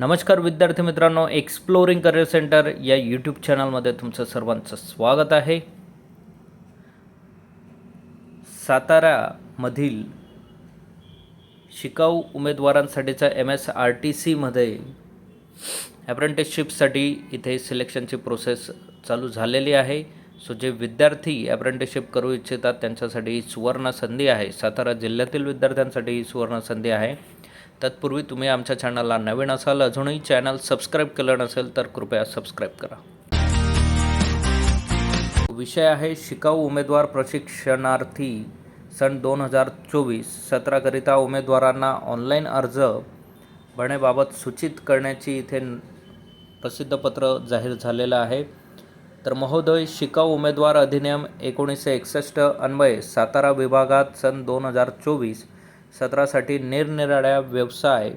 नमस्कार विद्यार्थी मित्रांनो एक्सप्लोरिंग करिअर सेंटर या यूट्यूब चॅनलमध्ये तुमचं सर्वांचं स्वागत आहे. साताऱ्यामधील शिकाऊ उमेदवारांसाठीचा एम एस आर टी सीमध्ये ॲप्रेंटिसशिपसाठी इथे सिलेक्शनची प्रोसेस चालू झालेली आहे. सो जे विद्यार्थी ॲप्रेंटिसशिप करू इच्छितात त्यांच्यासाठी ही सुवर्ण संधी आहे. सातारा जिल्ह्यातील विद्यार्थ्यांसाठी ही सुवर्ण संधी आहे. तत्पूर्वी तुम्ही आमच्या चॅनलला नवीन असाल अजूनही चॅनल सबस्क्राईब केलं नसेल तर कृपया सबस्क्राईब करा. विषय आहे शिकाऊ उमेदवार प्रशिक्षणार्थी सन दोन हजार चोवीस. सत्राकरिता उमेदवारांना ऑनलाईन अर्ज भरण्याबाबत सूचित करण्याची इथे प्रसिद्धपत्र जाहीर झालेलं आहे. तर महोदय शिकाऊ उमेदवार अधिनियम एकोणीसशे एकसष्ट अन्वये सातारा विभागात सन दोन हजार चोवीस सत्रासाठी निरनिराळ्या व्यवसाय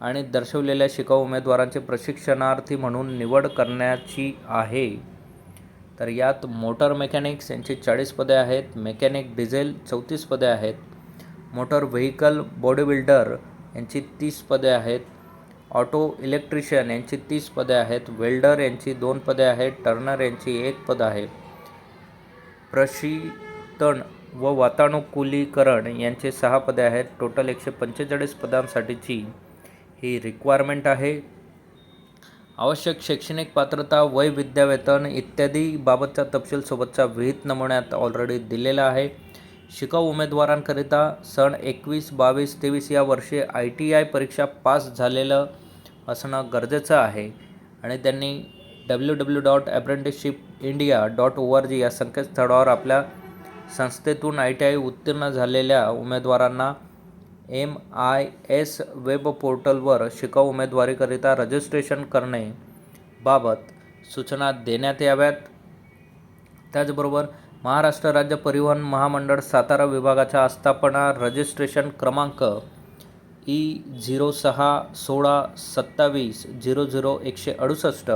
आणि दर्शवलेल्या शिकाऊ उमेदवारांचे प्रशिक्षणार्थी म्हणून निवड करण्याची आहे. तर यात मोटर मेकॅनिक्स यांची चाळीस पदे आहेत मेकॅनिक डिझेल चौतीस पदे आहेत मोटर व्हेकल बॉडी बिल्डर यांची तीस पदे आहेत ऑटो इलेक्ट्रिशियन यांची तीस पदे आहेत वेल्डर यांची दोन पदे आहेत टर्नर यांची एक पद आहे. प्रशितण व वातानुकूलीकरण यांचे सहा पदे आहेत. टोटल एकशे पंचेचाळीस पदांसाठीची ही रिक्वायरमेंट आहे. आवश्यक शैक्षणिक पात्रता वय विद्यावेतन इत्यादी बाबतचा तपशील सोबतचा विहित नमुन्यात ऑलरेडी दिलेला आहे. शिकाऊ उमेदवारांकरिता सन एकवीस बावीस तेवीस या वर्षी आय टी आय परीक्षा पास झालेलं असणं गरजेचं आहे. आणि त्यांनी W W dot apprenticeship India dot O R G या संकेतस्थळावर आपल्या संस्थेतून आय टी आय उत्तीर्ण झालेल्या उमेदवारांना एम आय एस वेब पोर्टलवर शिकाऊ उमेदवारीकरिता रजिस्ट्रेशन करणे बाबत सूचना देण्यात याव्यात. त्याचबरोबर महाराष्ट्र राज्य परिवहन महामंडळ सातारा विभागाच्या आस्थापना रजिस्ट्रेशन क्रमांक ई झिरो सहा सोळा सत्तावीस झिरो झिरो एकशे अडुसष्ट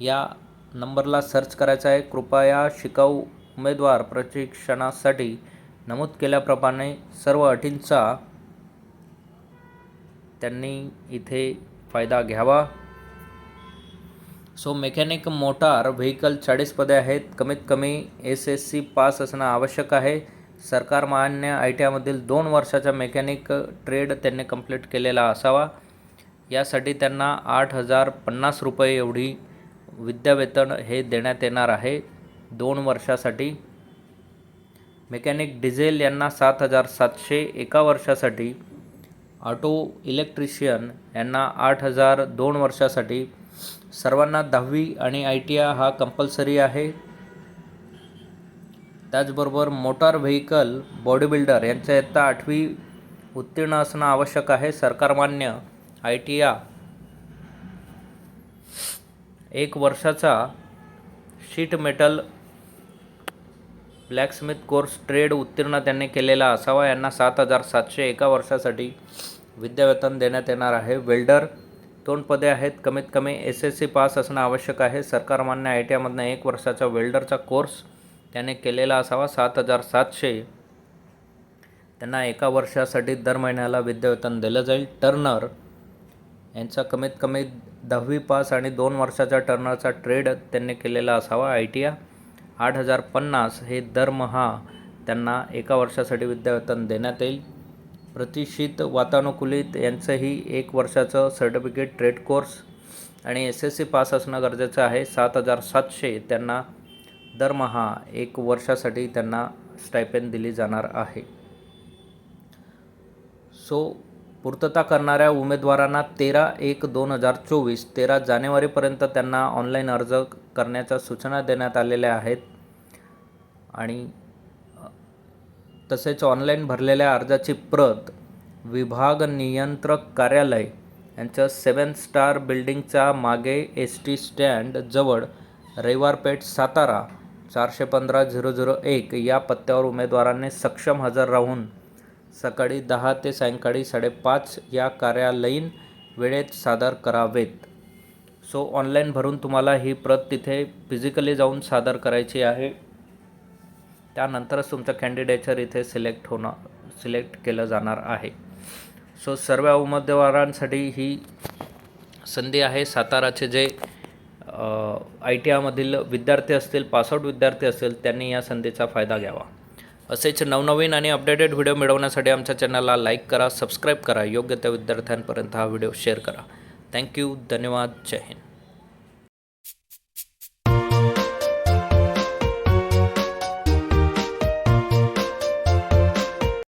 या नंबरला सर्च करायचा आहे. कृपया शिकाऊ उमेदवार प्रशिक्षणासाठी नमूद केल्याप्रमाणे सर्व अटींचा त्यांनी इथे फायदा घ्यावा. सो मेकॅनिक मोटार व्हेकल चाळीस पदे आहेत. कमीत कमी एस एस सी पास असणं आवश्यक आहे. सरकार मान्य आय टी आयमधील दोन वर्षाचा मेकॅनिक ट्रेड त्यांनी कंप्लीट केलेला असावा. यासाठी त्यांना आठ हजार पन्नास रुपये एवढी विद्यावेतन हे देण्यात येणार आहे. दोन वर्षासाठी. मेकॅनिक डिझेल यांना सात हजार सातशे एका वर्षासाठी. ऑटो इलेक्ट्रिशियन यांना आठ हजार दोन वर्षासाठी. सर्वांना दहावी आणि आय टी आय हा कंपल्सरी आहे. त्याचबरोबर मोटार व्हेकल बॉडी बिल्डर यांच्या इयत्ता आठवी उत्तीर्ण असणं आवश्यक आहे. सरकारमान्य आय टी आय एक वर्षाचा sheet metal blacksmith course trade उत्तीर्ण त्यांनी केलेला असावा. यांना सात हजार सातशे एका वर्षासाठी विद्यावेतन देण्यात येणार आहे. वेल्डर दोन पदे आहेत. कमीत कमी एस एस सी पास असणं आवश्यक आहे. सरकारमान्य आय टी आयमधनं एक वर्षाचा वेल्डरचा कोर्स त्याने केलेला असावा. सात हजार सातशे त्यांना एका वर्षासाठी दर महिन्याला विद्यावेतन दिलं जाईल. टर्नर यांचा कमीत कमी दहावी पास आणि दोन वर्षाचा टर्नरचा ट्रेड त्यांनी केलेला असावा. आय टी आय आठ हजार पन्नास हे दरमहा त्यांना एका वर्षासाठी विद्यावेतन देण्यात येईल. प्रतिष्ठित वातानुकूलित यांचंही एक वर्षाचं सर्टिफिकेट ट्रेड कोर्स आणि एस एस सी पास असणं गरजेचं आहे. सात हजार सातशे त्यांना दरमहा एक वर्षासाठी त्यांना स्टायपेन दिली जाणार आहे. सो पूर्तता करणाऱ्या उमेदवारांना तेरा एक दोन हजार चोवीस तेरा जानेवारीपर्यंत त्यांना ऑनलाईन अर्ज करण्याच्या सूचना देण्यात आलेल्या आहेत. आणि तसेच ऑनलाईन भरलेल्या अर्जाची प्रत विभाग नियंत्रक कार्यालय यांच्या सेवन स्टार बिल्डिंगच्या मागे एस टी स्टँड जवळ रविवारपेठ सातारा चारशे पंधरा झिरो झिरो एक या पत्त्यावर उमेदवारांनी सक्षम हजर राहून सकाळी दहा ते सायंकाळी साडेपाच या कार्यालयीन वेळेत सादर करावेत. सो ऑनलाईन भरून तुम्हाला ही प्रत तिथे फिजिकली जाऊन सादर करायची आहे. त्यानंतरच तुमचं कॅन्डिडेचर इथे सिलेक्ट होणार सिलेक्ट केलं जाणार आहे. सो सर्व उमेदवारांसाठी ही संधी आहे. साताराचे जे आय टी आयमधील विद्यार्थी असतील पासआउट विद्यार्थी असतील त्यांनी या संधीचा फायदा घ्यावा. असेच नवनवीन आणि अपडेटेड व्हिडिओ मिळवण्यासाठी आमच्या चॅनलला लाईक करा सबस्क्राईब करा. योग्य त्या विद्यार्थ्यांपर्यंत हा व्हिडिओ शेअर करा. थँक्यू धन्यवाद. जय हिंद.